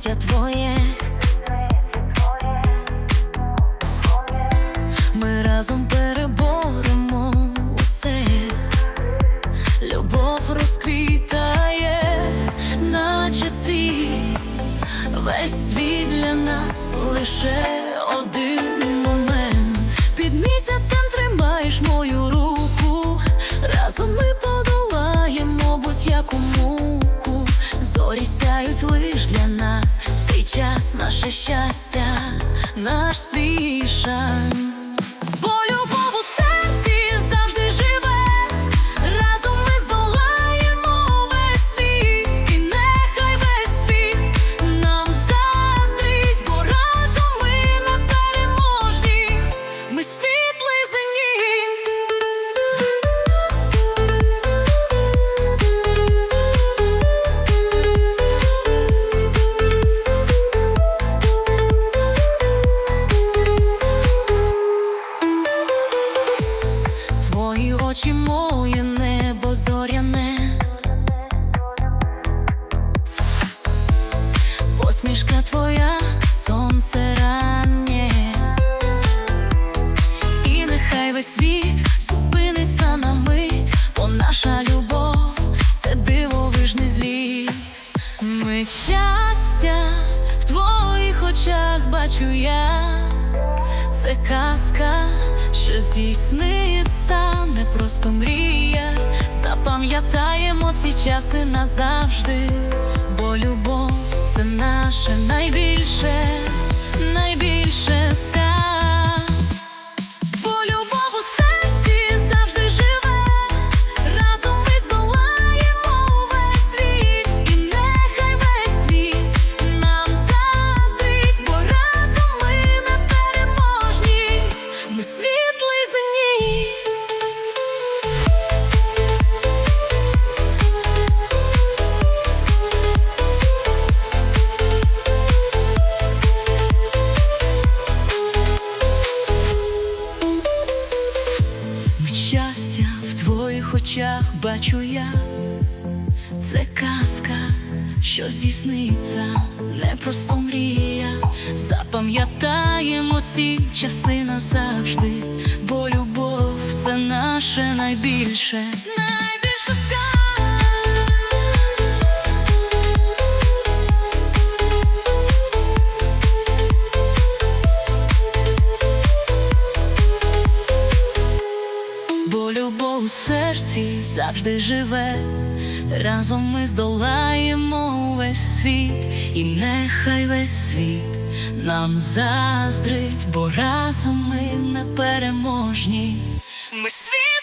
життя твоє. Ми разом переборемо усе, любов розквітає, наче цвіт, весь світ для нас лише один момент. Під місяцем сяють лиш для нас. Цей час наше щастя, наш свій шанс. Сонце раннє. І нехай весь світ зупиниться на мить, бо наша любов це дивовижний зліт. Ми щастя в твоїх очах бачу я. Це казка, що здійсниться, не просто мрія. Запам'ятаємо ці часи назавжди, бо любов це наше найбільше, в твоїх очах бачу я, це казка, що здійсниться, не просто мрія. Запам'ятаємо ці часи назавжди, бо любов це наше найбільше, серці завжди живе, разом ми здолаємо весь світ, і нехай весь світ нам заздрить, бо разом ми непереможні. Ми світ